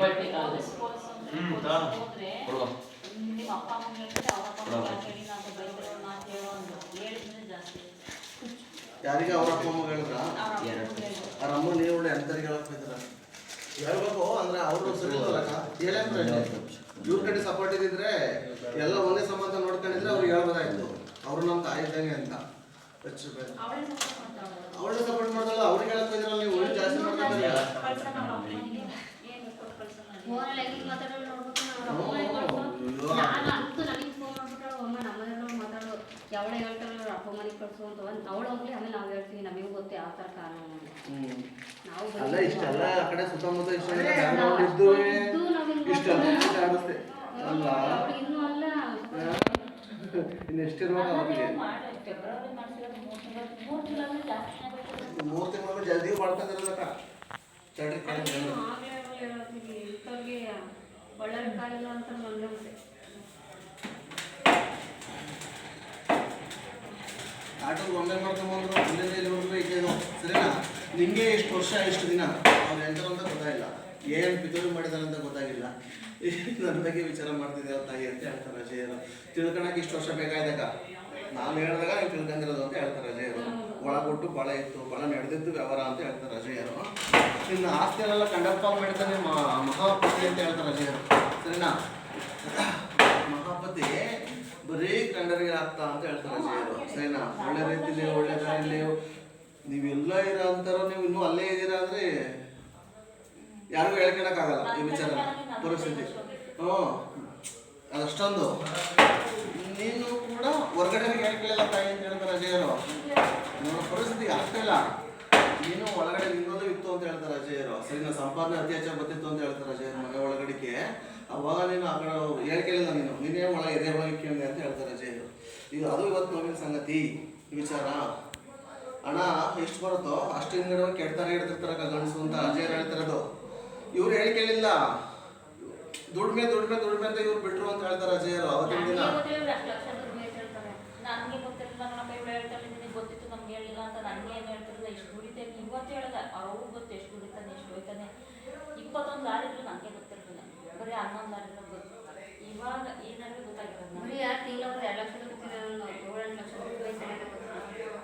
ಬಟ್ಟೆ ಕಾದು ಹ್ಮ್, ತಾ. ಹುಡುಗ ನಿಮ್ಮ ಅಪ್ಪ ಅಮ್ಮ ಹೇಳ್ತಾರೆ ಅವ್ರ ಅಪ್ಪ ಅಮ್ಮ ಯಾಕೆ ಹೇಳಿಲ್ಲ ಅಂತ ಬೈದ್ರು ಮಾತು ಹೇಳೋ ಒಂದು ಹೇಳಿದ್ರೆ ಜಾಸ್ತಿ ಯಾರಿಗೆ ಅವರ ಅಪ್ಪ ಅಮ್ಮ ಹೇಳಿದ್ರ? ಅವ್ರ ಎರಡು. ಅಮ್ಮ ನೀವು ಒಳ್ಳೆ ಅಂತರಿಗೆ ಹೇಳಕ್ ಬೈತಾರ ಹೇಳ್ಬೇಕು ಅಂದ್ರೆ ಅವರು ಸರಿ ಹೇಳಂದ್ರೆ ಇವ್ರ ಕಡೆ ಸಪೋರ್ಟ್ ಇದ್ದಿದ್ರೆ ಎಲ್ಲ ಒಂದೇ ಸಂಬಂಧ ನೋಡ್ಕೊಂಡಿದ್ರೆ ಅವ್ರಿಗೆ ಹೇಳ್ಬೋದಾಯ್ತು. ಅವ್ರು ನಮ್ಮ ತಾಯಿ ಇದ್ದಂಗೆ ಅಂತ. ಅವಳೇ ಸಪೋರ್ಟ್ ಮಾಡ್ತಾಳ ಅವ್ರಿಗೆ ಸಪೋರ್ಟ್ ಮಾಡ್ದಲ್ಲ ಅವ್ರಿಗೆ ಹೇಳಕ್ ಬೈದ್ರಲ್ಲ ನೀವು ಒಳ್ಳೆ ಜಾಸ್ತಿ ಮಾಡ್ಕೊಂಡ್ರೆ ಕಳ್ಸೋಣ ಅವ್ರ ಅಪ್ಪನಿಗೆ ಏನು ಕೊಟ್ಟು ಕಳ್ಸೋಣ ಫೋನಲ್ಲಿ ಹೆಂಗ್ ಮಾತಾಡೋದು ಅಪ್ಪ ಕಳ್ಸು. ಅಯ್ಯೋ. ನಾನು ಅಂತೂ ನನಗೆ ಫೋನ್ ಮಾಡ್ಬಿಟ್ಟಾಳು ಅಮ್ಮ ನಮ್ಮನೆಲ್ಲ ಮಾತಾಡೋ ಯಾವಳೆ ಹೇಳ್ತಾರೆ ಅವ್ರ ಅಪ್ಪ ಮನೆಗೆ ಕಳ್ಸು ಅಂತ ಒಂದು ಅವಳು ಹೋಗ್ಲಿ ಆಮೇಲೆ ನಾವು ಹೇಳ್ತೀವಿ ನಮಗೂ ಗೊತ್ತು ಯಾವ ಥರ ಕಾರಣ. ನಾವು ಅಲ್ಲ ಇಷ್ಟೆಲ್ಲ ಆ ಕಡೆ ಸುತ್ತಮುತ್ತ ಇಷ್ಟೆಲ್ಲ ಇಷ್ಟ ಇದ್ದು ಇಷ್ಟೆಲ್ಲ ಆಗುತ್ತೆ ಅಲ್ಲ ಇನ್ನೂ ಅಲ್ಲ ಅವ್ರಿಗೆ ಮೂರು ತಿಂಗಳು ಜಲ್ದಿ ಮಾಡ್ತಾ ಇಂಥವ್ರಿಗೆ ಒಳ್ಳೆ ಅಂತ ಬಿಟ್ಟೆ ಆಟೋದು ಒಮ್ಮೆ ಮಾಡ್ಕೊಂಬಂದ್ರು ಅಲ್ಲಿಂದ ಇಲ್ಲಿವರೆಗೂ ಇದ್ದೇನು ಸರಿನಾ? ನಿಮಗೆ ಎಷ್ಟು ವರ್ಷ, ಎಷ್ಟು ದಿನ? ಅವ್ರು ಎಂಟರು ಅಂತ ಗೊತ್ತಾಗಿಲ್ಲ. ಏನು ಪಿತೂರಿ ಮಾಡಿದಾರೆ ಅಂತ ಗೊತ್ತಾಗಿಲ್ಲ. ನನ್ನ ಬಗ್ಗೆ ವಿಚಾರ ಮಾಡ್ತಿದ್ದೆ ಅವ್ರ ತಾಯಿ ಅಂತ ಹೇಳ್ತಾರೆ ಅಜಯರು. ತಿಳ್ಕೊಳಕ್ಕೆ ಇಷ್ಟು ವರ್ಷ ಬೇಕಾಯ್ದಕ್ಕ ನಾನು ಹೇಳಿದಾಗ ನೀವು ತಿಳ್ಕೊಂಡಿರೋದು ಅಂತ ಹೇಳ್ತಾರೆ ಅಜಯರು. ಒಳ ಕೊಟ್ಟು ಭಾಳ ಇತ್ತು ಭಾಳ ನಡೆದಿದ್ದು ವ್ಯವಹಾರ ಅಂತ ಹೇಳ್ತಾರೆ ಅಜಯರು. ನಿನ್ನ ಆಸ್ತಿಯಲ್ಲೆಲ್ಲ ಕಂಡಪ್ಪ ಮಾಡ್ತಾನೆ ಮಹಾಪತಿ ಅಂತ ಹೇಳ್ತಾರೆ ಅಜಯರು. ಸರಿನಾ ಮಹಾಪತಿ ಬರೀ ಕಂಡರಿಗೆ ಆಗ್ತಾ ಅಂತ ಹೇಳ್ತಾರೆ ಜಯರು. ಸರಿನಾ? ಒಳ್ಳೆ ರೀತಿಲಿ ಒಳ್ಳೆ ದಾರಿಲಿ ನೀವೆಲ್ಲ ಇರೋ ಅಂತಾರೋ ನೀವು ಇನ್ನೂ ಅಲ್ಲೇ ಇದ್ದೀರಾ ಅಂದ್ರೆ ಯಾರಿಗೂ ಹೇಳ್ಕೊಳಕ್ಕಾಗಲ್ಲ ಈ ವಿಚಾರ ಪರಿಸ್ಥಿತಿ. ಹ್ಞೂ ಅದಷ್ಟೊಂದು. ನೀನು ಕೂಡ ಹೊರಗಡೆ ಹೇಳ್ಕೊಳ್ಳಲ್ಲ ತಾಯಿ ಅಂತ ಹೇಳ್ತಾರೆ ಅಜಯರು ನೋಡೋ ಪರಿಸ್ಥಿತಿ ಆಗ್ತಾ ಇಲ್ಲ ನೀನು ಒಳಗಡೆ ನಿನ್ನದು ಇತ್ತು ಅಂತ ಹೇಳ್ತಾರೆ ಅಜಯರು ಸರಿನಾ ಸಂಪಾದನೆ ಅತಿ ಹೆಚ್ಚಾಗಿ ಬರ್ತಿತ್ತು ಅಂತ ಹೇಳ್ತಾರೆ ಅಜಯ್ ಮನೆ ಒಳಗಡೆಗೆ. ಅವಾಗ ನೀನು ಆ ಕಡೆ ಹೇಳ್ಕೇಳಿಲ್ಲ ನೀನು. ನೀನೇ ಒಳಗೆ ಎದೆ ಒಳಗೆ ಕೇಳಿದೆ ಅಂತ ಹೇಳ್ತಾರೆ ಅಜಯ್ ಇದು ಅದು ಇವತ್ತು ನೋವಿನ ಸಂಗತಿ. ವಿಚಾರ. ಹಣ ಎಷ್ಟು ಬರುತ್ತೋ ಅಷ್ಟು ಹಿಂದ್ಗಡೆ ಕೆಡ್ತಾರೆ ಇಡ್ತಿರ್ತಾರ ಗಂಡಸು ಅಂತ ಅಜಯ್ ಹೇಳ್ತಿರೋದು. ಇವ್ರು ಹೇಳ್ಕೇಳಿಲ್ಲ ದುಡ್ಮೆ ದುಡ್ಮೆ ದುಡ್ಮೆ ಅಂತ ಇವ್ರು ಬಿಟ್ರು ಅಂತ ಹೇಳ್ತಾರೆ ಅಜಯರು ಅವತ್ತಿನ ದಿನ. ನನಗೆ ಗೊತ್ತಿರಲಿಲ್ಲ ನಿನಗೆ ಗೊತ್ತಿತ್ತು ನಮ್ಗೆ ಹೇಳಿಲ್ಲ ಅಂತ ನನಗೆ ಏನು ಹೇಳ್ತಿರಲಿಲ್ಲ ಇಷ್ಟು ದುಡಿತೇನೆ ಇವತ್ತು ಹೇಳ್ದೆ ಅವ್ರಿಗೂ ಗೊತ್ತು ಎಷ್ಟು ದುಡಿತಾನೆ ಎಷ್ಟು ಹೋಯ್ತಾನೆ ಇಪ್ಪತ್ತೊಂದು ಲಾರಿಗಳು ನನಗೆ ಗೊತ್ತಿರಲಿಲ್ಲ ಬರೀ ಹನ್ನೊಂದು ಇವಾಗ ಈ ನಡುವೆ ಗೊತ್ತಾಗಿರೋದು ಬರೀ ಯಾರು ತಿಂಗಳ ಎರಡು ಲಕ್ಷ ನಾನು ಏಳೆಂಟು ಲಕ್ಷ ಬೇಕು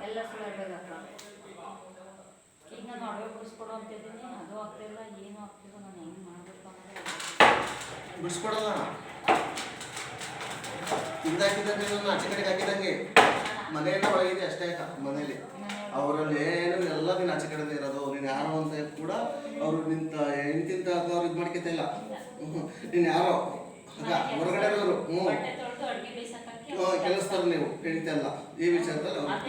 ಎಲ್ಲ ಸುಳ್ಳು ಹೇಳ್ಬೇಕಾಗ್ತದೆ ಈಗ ನಾನು ಅಡವೆ ಬಿಡಿಸ್ಕೊಡೋ ಅಂತ ಇದ್ದೀನಿ. ಅದು ಆಗ್ತಿಲ್ಲ ಏನು ಆಗ್ತಿಲ್ಲ ನಾನು ಹೆಂಗೆ ಮಾಡಬೇಕು ಅನ್ನೋದು ಬಿಡಿಸ್ಕೊಡಲ್ಲ ಹಿಂದಾಕಿದಂಗೆ ನೀನು ಆಚೆ ಕಡೆಗೆ ಹಾಕಿದಂಗೆ. ಮನೆಯಿಂದ ಒಳಗಿದೆ ಅಷ್ಟೇ ಮನೇಲಿ. ಅವರಲ್ಲಿ ಏನು ಎಲ್ಲ ನೀನು ಆಚೆ ಕಡೆದೇ ಇರೋದು ನೀನು ಯಾರು ಅಂತ ಕೂಡ ಅವರು ನಿಂತ ಹೆಂಡ್ತಿಂತ ಅವ್ರು ಇದು ಮಾಡ್ಕೊತಾ ಇಲ್ಲ. ಹ್ಞೂ ನೀನು ಯಾರೋ ಆಗ ಹೊರಗಡೆ ಕೆಲಸದವ್ರು ನೀವು ಹೆಂಡತಿ ಅಲ್ಲ ಈ ವಿಚಾರದಲ್ಲಿ